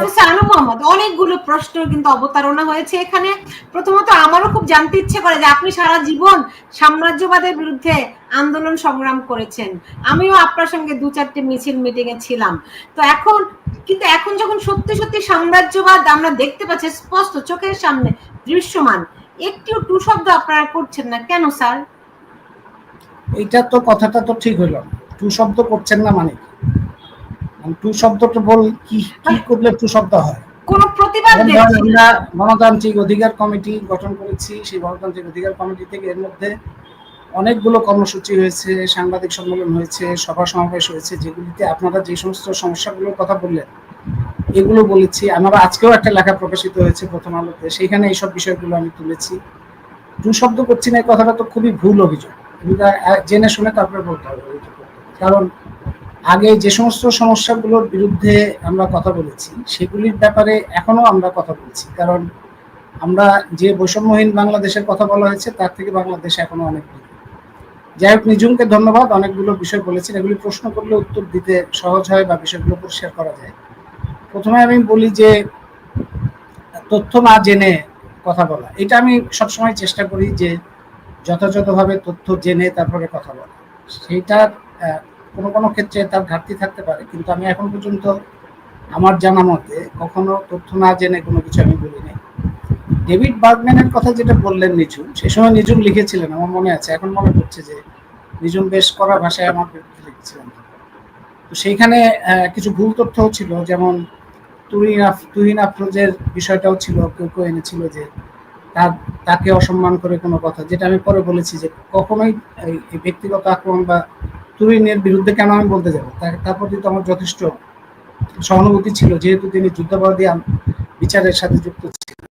আনু মোহাম্মদ, অনেকগুলো প্রশ্ন কিন্তু অবতারণা হয়েছে এখানে। প্রথমত, আমারও খুব জানতে ইচ্ছে করে যে আপনি সারা জীবন সাম্রাজ্যবাদের বিরুদ্ধে আন্দোলন সংগ্রাম করেছেন। আমিও আপনার সঙ্গে দু চারটে মিছিল মিটিং এ ছিলাম। তো এখন, কিন্তু এখন যখন সত্যি সত্যি সাম্রাজ্যবাদ আমরা দেখতে পাচ্ছি, স্পষ্ট চোখের সামনে দৃশ্যমান, একটিও টু শব্দ আপনারা করছেন না। কেন, স্যার? এটা তো কথাটা তো ঠিক হইল না। টু শব্দ করছেন না মানে টু শব্দটা বল কি কি করলে টু শব্দ হয়? কোন প্রতিবাদ আমরা গণতান্ত্রিক অধিকার কমিটি গঠন করেছি সেই গণতান্ত্রিক অধিকার কমিটি থেকে এর মধ্যে অনেকগুলো কর্মসূচি হয়েছে সাংবাদিক সম্মেলন হয়েছে সভা সমাবেশ হয়েছে যেগুলিতে আপনারা যে সমস্ত সমস্যাগুলোর কথা বললেন এগুলো বলেছি। আমরা আজকেও একটা লেখা প্রকাশিত হয়েছে প্রথম আলোতে সেখানে এইসব বিষয়গুলো আমি তুলেছি। দু শব্দ করছি না এই কথাটা তো খুবই ভুল অভিযোগ। জেনে শুনে তারপরে বলতে হবে। কারণ আগে যে সমস্ত সমস্যাগুলোর বিরুদ্ধে আমরা কথা বলেছি, সেগুলির ব্যাপারে এখনও আমরা কথা বলছি। কারণ আমরা যে বৈষম্যহীন বাংলাদেশের কথা বলা হয়েছে, তার থেকে বাংলাদেশ এখনও অনেক যাই হোক নিজুমকে ধন্যবাদ। অনেকগুলো বিষয় বলেছেন। এগুলি প্রশ্ন করলে উত্তর দিতে সহজ হয় বা বিষয়গুলো পরিষ্কার করা যায়। প্রথমে আমি বলি যে, তথ্য না জেনে কথা বলা। এটা আমি সবসময় চেষ্টা করি যে, যথাযথভাবে তথ্য জেনে তারপরে কথা বলা। সেইটার কোনো কোনো ক্ষেত্রে তার ঘাটতি থাকতে পারে, কিন্তু আমি এখন পর্যন্ত আমার জানা মতে কখনো তথ্য না জেনে কোনো কিছু আমি বলি নাই ডেভিড বার্গম্যানের কথা যেটা বললেন নিঝুম, সে সময় নিঝুম লিখেছিলেন, আমার মনে আছে, এখন মনে পড়ছে যে নিঝুম বেশ করা ভাষায় আমার বিরুদ্ধে লিখেছিলেন। তো সেইখানে কিছু ভুল তথ্যও ছিল, যেমন তুহিন তুহিন আফরোজের বিষয়টাও ছিল, কেউ কেউ এনেছিল যে তার, তাকে অসম্মান করে কোনো কথা, যেটা আমি পরে বলেছি যে কখনোই এই ব্যক্তিগত আক্রমণ বা তুহিনের বিরুদ্ধে কেন আমি বলতে যাব? তার- প্রতি তো আমার যথেষ্ট সহানুভূতি ছিল, যেহেতু তিনি যুদ্ধাপরাধী বিচারের সাথে যুক্ত ছিলেন।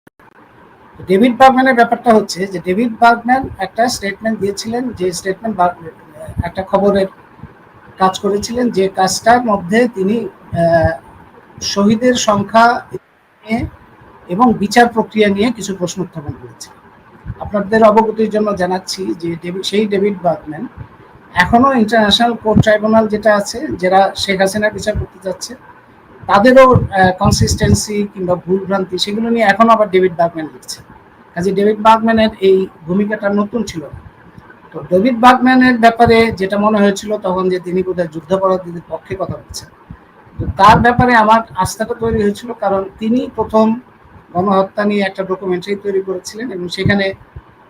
ডেভিড বার্গম্যানের ব্যাপারটা হচ্ছে যে, ডেভিড বার্গম্যান একটা স্টেটমেন্ট দিয়েছিলেন যে স্টেটমেন্ট একটা খবরের কাজ করেছিলেন যে, কাজটার মধ্যে তিনি শহীদের সংখ্যা নিয়ে এবং বিচার প্রক্রিয়া নিয়ে কিছু প্রশ্ন উত্থাপন করেছে আপনাদের অবগতির জন্য জানাচ্ছি যে সেই ডেভিড বার্গম্যান এখনও ইন্টারন্যাশনাল কোর্ট ট্রাইব্যুনাল যেটা আছে যারা শেখ হাসিনার বিচার করতে যাচ্ছে, তাদেরও কনসিস্টেন্সি কিংবা ভুল ভ্রান্তি সেগুলো নিয়ে এখনও আবার ডেভিড বার্গম্যান লিখছে। কাজে ডেভিড বার্গম্যানের এই ভূমিকাটা নতুন ছিল তো ডেভিড বার্গম্যানের ব্যাপারে যেটা মনে হয়েছিল তখন যে তিনি বোধহয় যুদ্ধাপরাধীদের পক্ষে কথা বলছেন। তো তার ব্যাপারে আমার আস্থাটা তৈরি হয়েছিল কারণ তিনি প্রথম গণহত্যা নিয়ে একটা ডকুমেন্টারি তৈরি করেছিলেন এবং সেখানে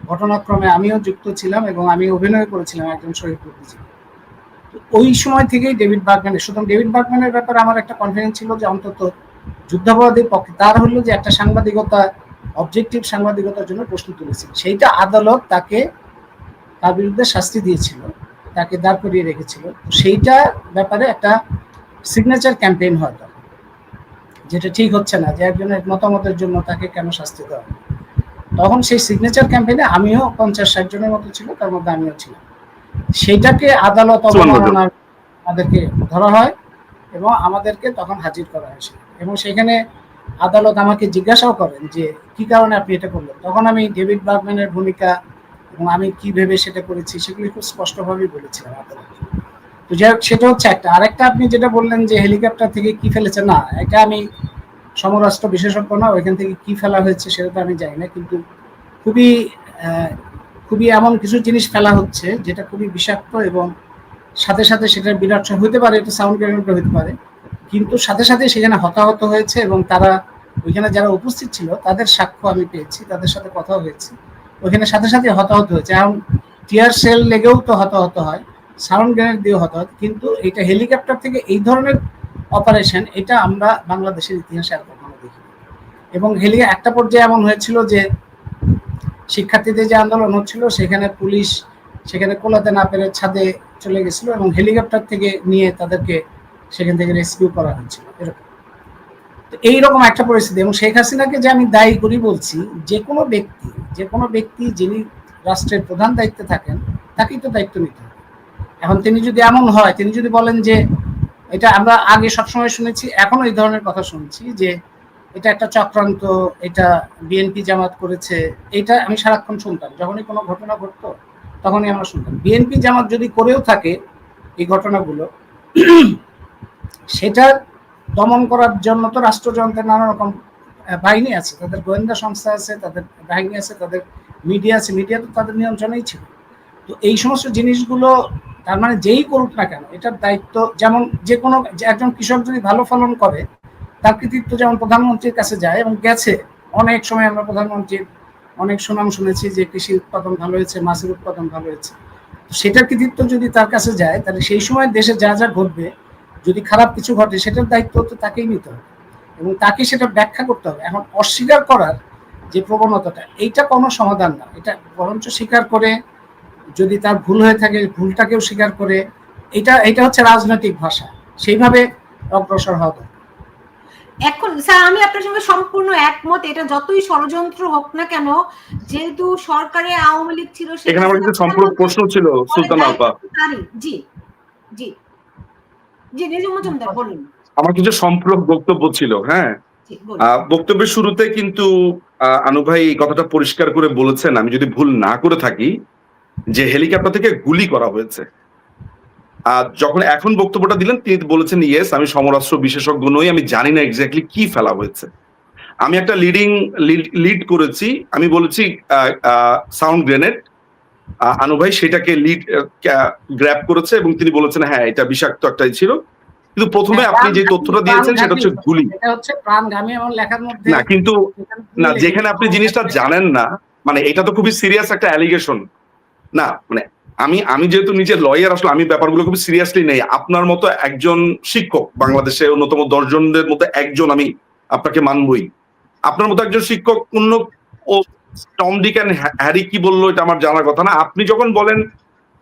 ঘটনাক্রমে আমিও যুক্ত ছিলাম এবং আমি অভিনয় করেছিলাম একজন শহীদ বুদ্ধিজীবী। ওই সময় থেকেই ডেভিড বার্গম্যানের, সুতরাং ডেভিড বার্গম্যানের ব্যাপারে আমার একটা কনফিডেন্স ছিল যে অন্তত যুদ্ধাপরাধীর পক্ষে, তার হলো যে একটা সাংবাদিকতা অবজেক্টিভ সাংবাদিকতার জন্য প্রশ্ন তুলেছিল। সেইটা আদালত তাকে তার বিরুদ্ধে শাস্তি দিয়েছিল, তাকে দাঁড় করিয়ে রেখেছিল। সেইটা ব্যাপারে একটা সিগনেচার ক্যাম্পেইন হয় যেটা ঠিক হচ্ছে না, যে একজনের মতামতের জন্য তাকে কেন শাস্তি দেওয়া। তখন সেই সিগনেচার ক্যাম্পেইনে আমিও পঞ্চাশ ষাট জনের মতো ছিল তার মধ্যে আমিও ছিলাম। সেইটাকে আদালত অবমাননার আমাদেরকে ধরা হয় এবং আমাদেরকে তখন হাজির করা হয় সেখানে। এবং সেখানে আদালত আমাকে জিজ্ঞাসাও করেন যে কি কারণে আপনি এটা করলেন? তখন আমি ডেভিড বার্গম্যানের ভূমিকা এবং আমি কি ভেবে সেটা করেছি সেগুলি খুব স্পষ্টভাবেই বলেছিলাম আদালত। তো যাই হোক সেটা হচ্ছে একটা। আরেকটা আপনি যেটা বললেন যে হেলিকপ্টার থেকে কি ফেলেছে? না এটা আমি সমরাষ্ট্র বিশেষজ্ঞ না, ওইখান থেকে কি ফেলা হয়েছে সেটা তো আমি জানি না, কিন্তু খুবই খুবই এমন কিছু জিনিস ফেলা হচ্ছে যেটা খুবই বিষাক্ত এবং সাথে সাথে সেটার বিরাট হতে পারে, এটা সাউন্ড গ্রেনেড হতে পারে, কিন্তু সাথে সাথে সেখানে হতাহত হয়েছে এবং তারা ওইখানে যারা উপস্থিত ছিল, তাদের সাক্ষ্য আমি পেয়েছি, তাদের সাথে কথা হয়েছে, ওইখানে সাথে সাথে হতাহত হয়েছে, এখন টিয়ার সেল লেগেও তো হতাহত হয় সাউন্ড গ্রেনেড দিয়েও হতাহত কিন্তু এটা হেলিকপ্টার থেকে এই ধরনের অপারেশন এটা আমরা বাংলাদেশের ইতিহাসে আর কখনো দেখিনি। এবং হেলি একটা পর্যায়ে এমন হয়েছিল যে শিক্ষার্থীদের যে আন্দোলন হচ্ছিল, সেখানে পুলিশ সেখানে কোলাতে না পেরে ছাদে চলে গেছিল এবং হেলিকপ্টার থেকে নিয়ে তাদেরকে সেখান থেকে রেস্কিউ করা হয়েছিল, এরকম। এইরকম একটা পরিস্থিতি। এবং শেখ হাসিনাকে যে আমি দায়ী করি বলছি, যে কোনো ব্যক্তি, যে কোনো ব্যক্তি যিনি রাষ্ট্রের প্রধান দায়িত্বে থাকেন, তাকেই তো দায়িত্ব নিতে হবে। এখন তিনি যদি এমন হয়, তিনি যদি বলেন যে এটা আমরা আগে সবসময় শুনেছি, এখনও এই ধরনের কথা শুনছি যে এটা একটা চক্রান্ত, এটা বিএনপি জামাত করেছে, এটা আমি সারাক্ষণ শুনতাম। যখনই কোনো ঘটনা ঘটতো, তখনই আমরা শুনতাম। বিএনপি জামাত যদি করেও থাকে এই ঘটনাগুলো, সেটা দমন করার জন্য তো রাষ্ট্রযন্ত্রের নানা রকম বাহিনী আছে। তাদের গোয়েন্দা সংস্থা আছে, তাদের বাহিনী আছে, তাদের মিডিয়া আছে। মিডিয়া তো তাদের নিয়ন্ত্রণেই ছিল। তো এই সমস্ত জিনিসগুলো তার মানে যেই করুক না কেন, এটার দায়িত্ব যেমন যে কোনো একজন কৃষক যদি ভালো ফলন করে, তার কৃতিত্ব যেমন প্রধানমন্ত্রীর কাছে যায় এবং গেছে, অনেক সময় আমরা প্রধানমন্ত্রীর অনেক সুনাম শুনেছি যে কৃষি উৎপাদন ভালো হয়েছে, মাছের উৎপাদন ভালো হয়েছে। সেটার কৃতিত্ব যদি তার কাছে যায়, তাহলে সেই সময় দেশে যা যা ঘটবে, যদি খারাপ কিছু ঘটে, সেটার দায়িত্ব তো তাকেই নিতে হবে এবং তাকে সেটা ব্যাখ্যা করতে হবে। এখন অস্বীকার করার যে প্রবণতাটা, এইটা কোনো সমাধান না। এটা বরঞ্চ স্বীকার করে যদি তার ভুল হয়ে থাকে ভুলটাকেও স্বীকার করে এটা এটা হচ্ছে রাজনৈতিক ভাষা। সেইভাবে অগ্রসর হওয়া দরকার। এখন স্যার আমি আপনার সঙ্গে সম্পূর্ণ একমত এটা যতই ষড়যন্ত্র হোক না কেন যেহেতু সরকারে আওয়ামী লীগ ছিল এখানে আমার কিছু সম্পূর্ণ প্রশ্ন ছিল সুলতান আপা জি জি। জি নিজু মজুমদার বলুন। আমার কিছু সম্পূরক বক্তব্য ছিল হ্যাঁ? আহ, বক্তব্যের শুরুতে কিন্তু আহ, আনু ভাই কথাটা পরিষ্কার করে বলেছেন আমি যদি ভুল না করে থাকি যে হেলিকপ্টার থেকে গুলি করা হয়েছে। আর যখন এখন বক্তব্যটা দিলেন তিনি বলেছেন ইয়েস আমি সমরাস্ত্র বিশেষজ্ঞ নই আমি জানি না এক্স্যাক্টলি কি ফেলা হয়েছে। আমি একটা লিডিং লিড করেছি আমি বলেছি সাউন্ড গ্রেনেড আনু ভাই সেটাকে লিড গ্র্যাব করেছে এবং তিনি বলেছেন হ্যাঁ এটা বিষাক্ত একটাই ছিল। কিন্তু প্রথমে আপনি যে তথ্যটা দিয়েছেন সেটা হচ্ছে গুলি। না কিন্তু না যেখানে আপনি জিনিসটা জানেন না মানে এটা তো খুবই সিরিয়াস একটা অ্যালিগেশন না মানে আমি আমি যেহেতু নিজে লয়ার আসলে আমি ব্যাপারগুলো খুবই সিরিয়াসলি নেই। আপনার মতো একজন শিক্ষক বাংলাদেশে অন্যতম দশজনদের মতো একজন আমি আপনাকে মানবই। আপনার মতো একজন শিক্ষক অন্য টম ডিক অ্যান্ড হ্যারি কি বলল এটা আমার জানার কথা না। আপনি যখন বলেন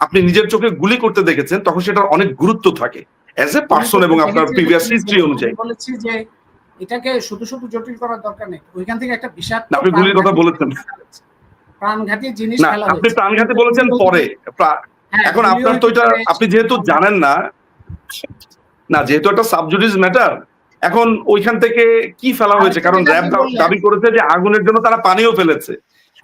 আপনি নিজের চোখে গুলি করতে দেখেছেন তখন সেটার অনেক গুরুত্ব থাকে। অ্যাজ এ পার্সন এবং আপনার প্রিভিয়াস হিস্ট্রি অনুযায়ী। বলেছি যে এটাকে শুধু শুধু জটিল করার দরকার নেই। ওইখান থেকে একটা আপনি গুলির কথা বলেছেন। প্রাণঘাতী জিনিস ফেলা আপনি প্রাণঘাতী বলেছেন পরে। হ্যাঁ, এখন আপনার তো এটা আপনি যেহেতু জানেন না না যেহেতু একটা সাবজুডিস ম্যাটার এখন ওইখান থেকে কি ফেলা হয়েছে? কারণ র্যাব দাবি করেছে যে আগুনের জন্য তারা পানিও ফেলেছে।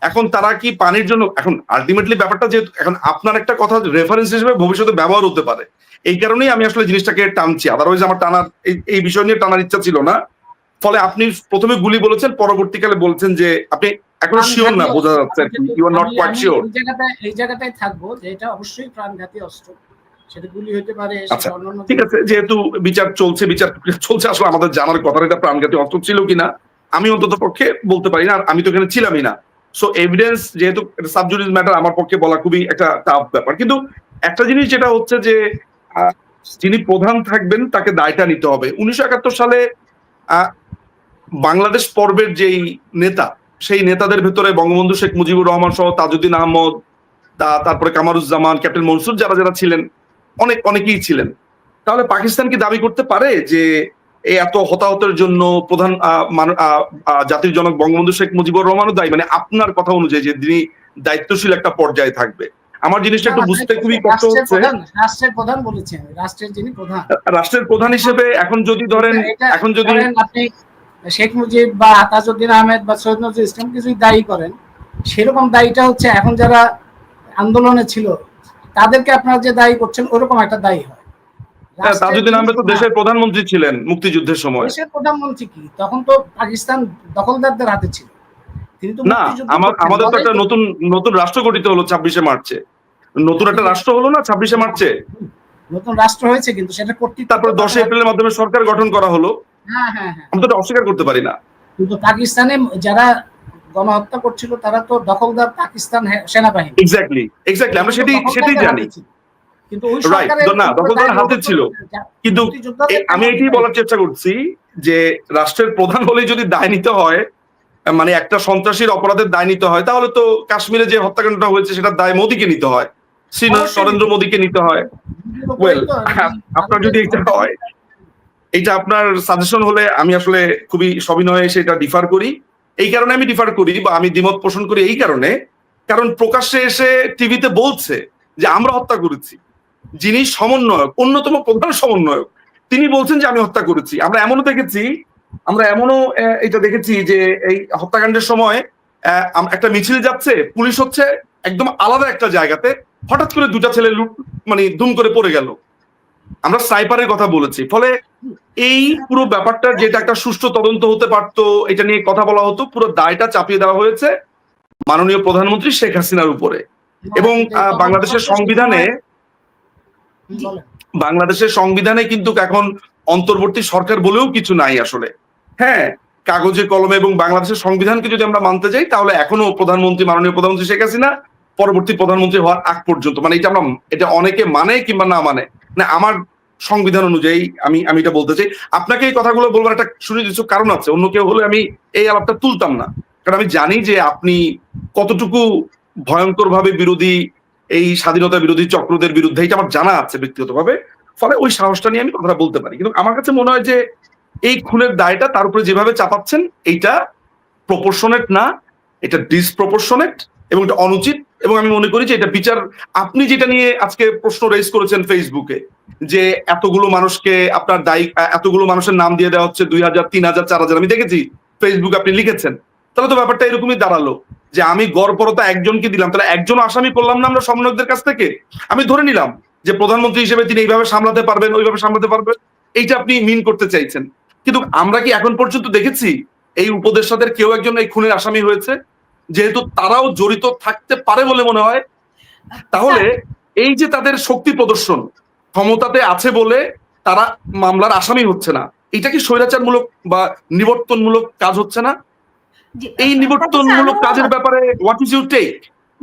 এখন তারা কি পানির জন্য এখন আলটিমেটলি ব্যাপারটা যেহেতু এখন আপনার একটা কথা রেফারেন্স হিসেবে ভবিষ্যতে ব্যবহার হতে পারে। এই কারণেই আমি আসলে জিনিসটাকে টানছি। আদারওয়াইজ আমার টানার এই- এই বিষয় নিয়ে টানার ইচ্ছা ছিল না। ফলে আপনি প্রথমে গুলি বলেছেন পরবর্তীকালে বলছেন যে আপনি এখনও শিওর না বোঝা যাচ্ছে you are not quite sure এই জায়গাটায় এই জায়গাটায় থাকব যে এটা অবশ্যই প্রাণঘাতী অস্ত্র। সেটা গুলি হতে পারে আচ্ছা, ঠিক আছে যেহেতু বিচার চলছে বিচার চলছে আসলে আমাদের জানার কথা এটা প্রাণঘাতী অস্ত্র ছিল কিনা আমি অন্তত পক্ষে বলতে পারি না আর আমি তো এখানে ছিলামই না। সো এভিডেন্স যেহেতু সাবজুডিস ম্যাটার আমার পক্ষে বলা খুবই একটা টাফ ব্যাপার। কিন্তু একটা জিনিস যেটা হচ্ছে যে আহ, যিনি প্রধান থাকবেন তাকে দায়টা নিতে হবে। উনিশশো একাত্তর সালে আহ, বাংলাদেশ পর্বের যেই নেতা সেই নেতাদের ভেতরে বঙ্গবন্ধু শেখ মুজিবুর রহমান সহ তাজউদ্দিন আহমদ তা তারপরে কামারুজ্জামান ক্যাপ্টেন মনসুর যারা যারা ছিলেন অনেক অনেকেই ছিলেন। তাহলে পাকিস্তান কি দাবি করতে পারে যে এই এত হতাহতের জন্য প্রধান জাতির জনক বঙ্গবন্ধু শেখ মুজিবুর রহমানও দায়ী? মানে আপনার কথা অনুযায়ী যে তিনি দায়িত্বশীল একটা পর্যায়ে থাকবে। আমার জিনিসটা একটু বুঝতে খুবই কষ্ট হচ্ছে। রাষ্ট্রের প্রধান বলেছি আমি রাষ্ট্রের যিনি প্রধান। রাষ্ট্রের প্রধান হিসেবে এখন যদি ধরেন এখন যদি আপনি শেখ মুজিব বা তাজউদ্দিন আহমেদ বা সৈয়দ নজরুল ইসলামকে যদি দায়ী করেন। সেরকম দায়ীটা হচ্ছে এখন যারা আন্দোলনে ছিল তাদেরকে আপনারা যে দায়ী করছেন ওরকম একটা দায়ী হয়। হ্যাঁ, তাজউদ্দিন আহমেদ তো দেশের প্রধানমন্ত্রী ছিলেন মুক্তিযুদ্ধের সময়। দেশের প্রধানমন্ত্রী কি? তখন তো পাকিস্তান দখলদারদের হাতে ছিল। না আমাদের তো একটা নতুন নতুন রাষ্ট্র গঠিত হলো ছাব্বিশে মার্চে। নতুন একটা রাষ্ট্র হলো না ছাব্বিশে মার্চে? নতুন রাষ্ট্র হয়েছে কিন্তু সেটা কর্তৃত্ব তারপরে দশ এপ্রিলের মাধ্যমে সরকার গঠন করা হলো। হ্যাঁ হ্যাঁ হ্যাঁ। আমরা তো এটা অস্বীকার করতে পারি না। কিন্তু পাকিস্তানে যারা গণহত্যা করছিল তারা তো দখলদার পাকিস্তান সেনাবাহিনী। এক্স্যাক্টলি এক্স্যাক্টলি আমরা সেটাই সেটাই জানি। কিন্তু ওই সরকারের না, উপরে হাতে ছিল। কিন্তু আমি এটাই বলার চেষ্টা করছি যে রাষ্ট্রের প্রধান হলে যদি দায় নিতে হয় মানে একটা সন্ত্রাসীর অপরাধের দায় নিতে হয় তাহলে তো কাশ্মীরে যে হত্যাকাণ্ডটা হয়েছে সেটার দায় মোদীকে নিতে হয়। শ্রী নরেন্দ্র মোদীকে নিতে হয়। ওয়েল আপনার যদি এটা হয় এটা আপনার সাজেশন হলে আমি আসলে খুবই সবিনয়ে সেটা ডিফার করি। এই কারণে আমি ডিফার করি বা আমি দ্বিমত পোষণ করি এই কারণে। কারণ প্রকাশ্যে এসে টিভিতে বলছে যে, আমরা হত্যা করেছি। যিনি সমন্বয়ক, অন্যতম প্রধান সমন্বয়ক, তিনি বলছেন যে, আমি হত্যা করেছি। আমরা এমনও দেখেছি, আমরা এমনও এটা দেখেছি যে, এই হত্যাকাণ্ডের সময় একটা মিছিল যাচ্ছে, পুলিশ হচ্ছে একদম আলাদা একটা জায়গাতে, হঠাৎ করে দুটা ছেলে লুট মানে দুম করে পড়ে গেল। আমরা স্নাইপারের কথা বলেছি। ফলে এই পুরো ব্যাপারটা যেটা একটা সুষ্ঠু তদন্ত হতে পারতো এটা নিয়ে কথা বলা হতো পুরো দায়টা চাপিয়ে দেওয়া হয়েছে মাননীয় প্রধানমন্ত্রী শেখ হাসিনার উপরে। এবং বাংলাদেশের সংবিধানে বাংলাদেশের সংবিধানে কিন্তু এখন অন্তর্বর্তী সরকার বলেও কিছু নাই আসলে। হ্যাঁ কাগজে কলমে এবং বাংলাদেশের সংবিধানকে যদি আমরা মানতে যাই তাহলে এখনও প্রধানমন্ত্রী মাননীয় প্রধানমন্ত্রী শেখ হাসিনা পরবর্তী প্রধানমন্ত্রী হওয়ার আগ পর্যন্ত মানে এটা আমরা এটা অনেকে মানে কিংবা না মানে। না, আমার সংবিধান অনুযায়ী আমি আমি এটা বলতে চাই। আপনাকে এই কথাগুলো বলবার একটা সুনির্দিষ্ট কারণ আছে। অন্য কেউ হলে আমি এই আলাপটা তুলতাম না। কারণ আমি জানি যে আপনি কতটুকু ভয়ঙ্কর ভাবে বিরোধী, এই স্বাধীনতা বিরোধী চক্রদের বিরুদ্ধে এটা আমার জানা আছে ব্যক্তিগতভাবে। ফলে ওই সাহসটা নিয়ে আমি কথাটা বলতে পারি। কিন্তু আমার কাছে মনে হয় যে এই খুনের দায়টা তার উপরে যেভাবে চাপাচ্ছেন, এইটা প্রপোর্শনেট না, এটা ডিসপ্রপোর্শনেট এবং এটা অনুচিত। এবং আমি মনে করি যে এটা বিচার, আপনি যেটা নিয়ে আজকে প্রশ্ন রেজ করেছেন ফেসবুকে যে এতগুলো মানুষকে আপনার দায়ী, এতগুলো মানুষের নাম দিয়ে দেওয়া হচ্ছে দুই হাজার, তিন হাজার, চার হাজার। আমি দেখেছি ফেসবুকে আপনি লিখেছেন। তাহলে তো ব্যাপারটা এরকমই দাঁড়াল যে আমি গড়পরতা একজনকে দিলাম, তাহলে একজন আসামি করলাম না আমরা সমন্বয়কদের কাছ থেকে? আমি ধরে নিলাম যে প্রধানমন্ত্রী হিসেবে তিনি এইভাবে সামলাতে পারবেন, ওইভাবে সামলাতে পারবেন, এইটা আপনি মিন করতে চাইছেন। কিন্তু আমরা কি এখন পর্যন্ত দেখেছি এই উপদেষ্টাদের কেউ একজন এই খুনের আসামি হয়েছে? যেহেতু তারাও জড়িত থাকতে পারে বলে মনে হয় তাহলে এই যে তাদের শক্তি প্রদর্শন ক্ষমতাতে আছে বলে তারা মামলার আসামি হচ্ছে না এটা কি স্বৈরাচারমূলক বা নিবর্তনমূলক কাজ হচ্ছে না? এই নিবর্তনমূলক প্রফেসর কাজের ব্যাপারে হোয়াট ইজ ইউ টেক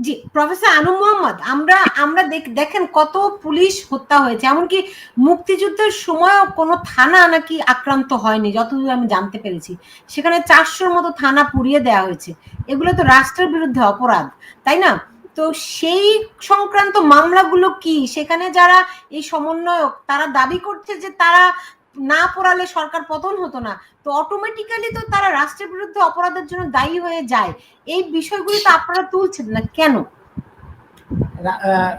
জি, প্রফেসর আনু মোহাম্মদ, আমরা আমরা দেখ- দেখেন কত পুলিশ হত্যা হয়েছে, এমনকি মুক্তিযুদ্ধের সময়ও কোনো থানা নাকি আক্রান্ত হয়নি, যতদূর আমি জানতে পেরেছি। সেখানে চারশোর মতো থানা পুড়িয়ে দেওয়া হয়েছে। এগুলো তো রাষ্ট্রের বিরুদ্ধে অপরাধ, তাই না? তো সেই সংক্রান্ত মামলাগুলো কি? সেখানে যারা এই সমন্বয়ক, তারা দাবি করছে যে তারা না পড়ালে সরকার পতন হতো না, তো অটোমেটিক্যালি তো তারা রাষ্ট্রের বিরুদ্ধে অপরাধের জন্য দায়ী হয়ে যায়। এই বিষয়গুলি তো আপনারা তুলছেন না কেন?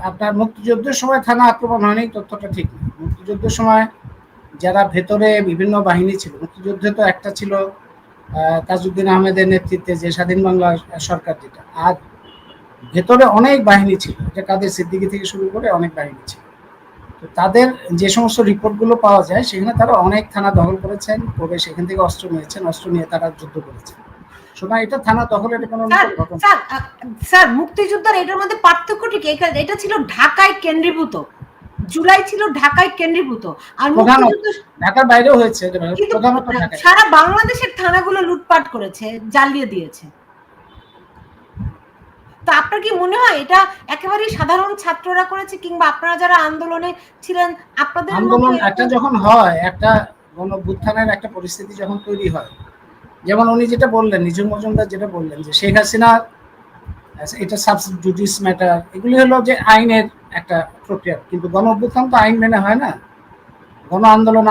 আপনার মুক্তিযুদ্ধের সময় থানা আক্রমণ হয়নি, তথ্যটা ঠিক মুক্তিযুদ্ধের সময় যারা ভেতরে বিভিন্ন বাহিনী ছিল, মুক্তিযুদ্ধে তো একটা ছিল তাজউদ্দিন আহমেদের নেতৃত্বে যে স্বাধীন বাংলা সরকার যেটা। আর ভেতরে অনেক বাহিনী ছিল যে কাদের সিদ্দিকি থেকে শুরু করে অনেক বাহিনী ছিল। তো তাদের যে সমস্ত রিপোর্টগুলো পাওয়া যায় সেখানে তারা অনেক থানা দখল করেছেন করে সেখান থেকে অস্ত্র নিয়েছেন অস্ত্র নিয়ে তারা যুদ্ধ করেছেন শোনা এটা থানা দখলের কোনো স্যার মুক্তিযুদ্ধের এটার মধ্যে পার্থক্যটি কি এটা ছিল ঢাকায় কেন্দ্রীভূত। জুলাই ছিল ঢাকায় কেন্দ্রীভূত। আর ঢাকার বাইরেও হয়েছে এটা সারা বাংলাদেশের থানাগুলো লুটপাট করেছে জ্বালিয়ে দিয়েছে। তো আপনার কি মনে হয় এটা একেবারে সাধারণ ছাত্ররা করেছে কিংবা আপনারা যারা আন্দোলনে ছিলেন আপনাদের আন্দোলন একটা যখন হয় একটা গণভ্যুত্থানের একটা পরিস্থিতি যখন তৈরি হয় যেমন উনি যেটা বললেন নিজুম মজুমদার যেটা বললেন যে শেখ হাসিনা এটা সাবজুডিস ম্যাটার এগুলি হলো যে আইনের একটা প্রক্রিয়া কিন্তু গণ অভ্যুত্থান তো আইন মেনে হয় না। গণ আন্দোলন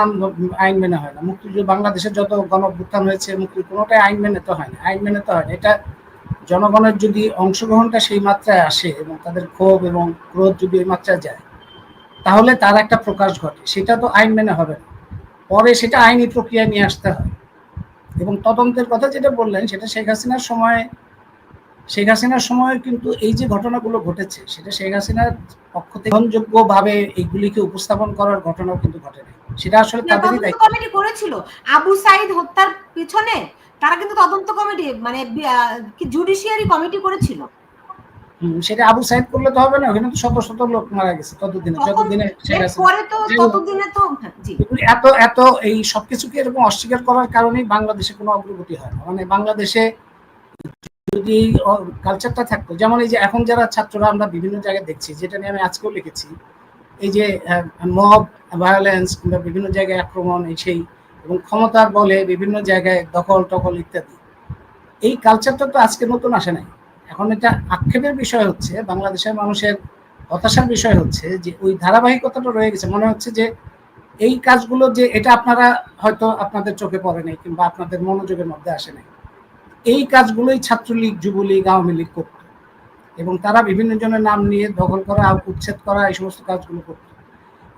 আইন মেনে হয় না। মুক্তিযুদ্ধ বাংলাদেশের যত গণ অভ্যুত্থান হয়েছে মুক্তি কোনোটাই আইন মেনে তো হয় না। আইন মেনে তো হয় না। এটা জনগণের যদি অংশগ্রহণটা সেই মাত্রায় আসে এবং তাদের ক্ষোভ এবং ক্রোধ যদি ওই মাত্রায় যায়, তাহলে তার একটা প্রকাশ ঘটে। সেটা তো আইন মেনে হবে পরে সেটা আইনি প্রক্রিয়ায় নিয়ে আসতে হয়। এবং তদন্তের কথা যেটা বললেন, সেটা শেখ হাসিনার সময় শেখ হাসিনার সময় কিন্তু এই যে ঘটনাগুলো ঘটেছে, সেটা শেখ হাসিনার পক্ষ থেকে গ্রহণযোগ্য ভাবে এইগুলিকে উপস্থাপন করার ঘটনাও কিন্তু ঘটেনি। সেটা আসলে তাদেরই দায়িত্ব। কমিটি করেছিল। আবু সাইদ হত্যার পিছনে তারা কিন্তু তদন্ত কমিটি মানে জুডিশিয়ারি কমিটি করেছিল। সেটা আবু সাইদ করলে তো হবে না ওখানে তো শত শত লোক মারা গেছে ততদিনে যতদিনে পরে তো ততদিনে তো হ্যাঁ, এত এত এই সবকিছুকে এরকম অস্বীকার করার কারণেই বাংলাদেশে কোনো অগ্রগতি হয় না। মানে বাংলাদেশে যদি কালচারটা থাকতো যেমন এই যে এখন যারা ছাত্ররা আমরা বিভিন্ন জায়গায় দেখছি যেটা নিয়ে আমি আজকেও লিখেছি এই যে মব ভায়োলেন্স কিংবা বিভিন্ন জায়গায় আক্রমণ, এই সেই, এবং ক্ষমতার বলে বিভিন্ন জায়গায় দখল টকল ইত্যাদি। এই কালচারটা তো আজকে নতুন আসে নাই। এখন এটা আক্ষেপের বিষয় হচ্ছে, বাংলাদেশের মানুষের হতাশার বিষয় হচ্ছে যে ওই ধারাবাহিকতাটা রয়ে গেছে। মনে হচ্ছে যে এই কাজগুলো যে এটা আপনারা হয়তো আপনাদের চোখে পড়ে নাই কিংবা আপনাদের মনোযোগের মধ্যে আসে নাই। এই কাজগুলোই ছাত্রলীগ, যুবলীগ, আওয়ামী লীগ করত। এবং তারা বিভিন্ন জনের নাম নিয়ে দখল করা, উচ্ছেদ করা, এই সমস্ত কাজগুলো করত।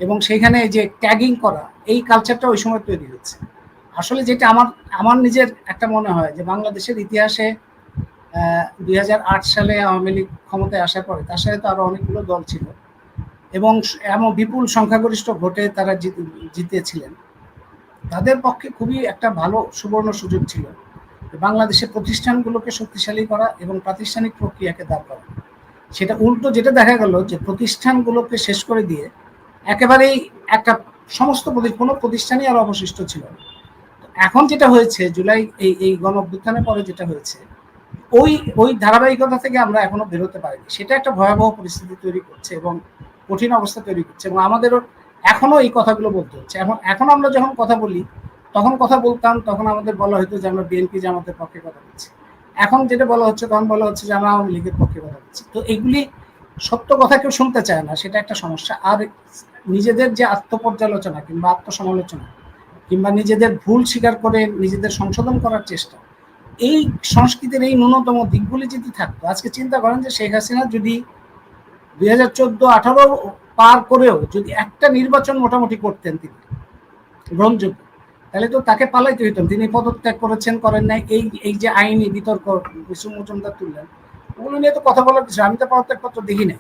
এবং সেখানে যে ট্যাগিং করা, এই কালচারটা ওই সময় তৈরি হচ্ছে। আসলে যেটা আমার আমার নিজের একটা মনে হয় যে বাংলাদেশের ইতিহাসে দু হাজার আট সালে আওয়ামী লীগ ক্ষমতায় আসার পরে তার সাথে তো আরও অনেকগুলো দল ছিল। এবং এমন বিপুল সংখ্যাগরিষ্ঠ ভোটে তারা জিতে- জিতেছিলেন। তাদের পক্ষে খুবই একটা ভালো সুবর্ণ সুযোগ ছিল। বাংলাদেশের প্রতিষ্ঠানগুলোকে শক্তিশালী করা এবং প্রাতিষ্ঠানিক প্রক্রিয়াকে দাঁড় করা। সেটা উল্টো যেটা দেখা গেল যে প্রতিষ্ঠানগুলোকে শেষ করে দিয়ে একেবারেই একটা সমস্ত কোনো প্রতিষ্ঠানই আর অবশিষ্ট ছিল না। এখন যেটা হয়েছে, জুলাই এই এই গণ অভ্যুত্থানের পরে যেটা হয়েছে, ওই ওই ধারাবাহিকতা থেকে আমরা এখনও বেরোতে পারিনি। সেটা একটা ভয়াবহ পরিস্থিতি তৈরি করছে এবং কঠিন অবস্থা তৈরি করছে এবং আমাদেরও এখনও এই কথাগুলো বলতে হচ্ছে। এখন এখন আমরা যখন কথা বলি, তখন কথা বলতাম, তখন আমাদের বলা হতো যে আমরা বিএনপি জামাতের পক্ষে কথা বলছি। এখন যেটা বলা হচ্ছে, তখন বলা হচ্ছে যে আমরা আওয়ামী লীগের পক্ষে কথা বলছি। তো এগুলি সত্য কথা কেউ শুনতে চায় না, সেটা একটা সমস্যা। আর নিজেদের যে আত্মপর্যালোচনা কিংবা আত্মসমালোচনা কিংবা নিজেদের ভুল স্বীকার করে নিজেদের সংশোধন করার চেষ্টা, এই সংস্কৃতির এই ন্যূনতম দিকগুলি যদি থাকতো, আজকে চিন্তা করেন যে শেখ হাসিনা যদি দুই হাজার চোদ্দ, আঠারো পার করেও যদি একটা নির্বাচন মোটামুটি করতেন তিনি, গ্রহণযোগ্য, তাহলে তো তাকে পালাইতে হইতাম তিনি পদত্যাগ করেছেন, করেন নাই, এই এই যে আইনি বিতর্ক, বিষ্ণু মজুমদার তুললেন ওগুলো নিয়ে তো কথা বলার কিছু আমি তো পদত্যাগ পত্র দেখি নাই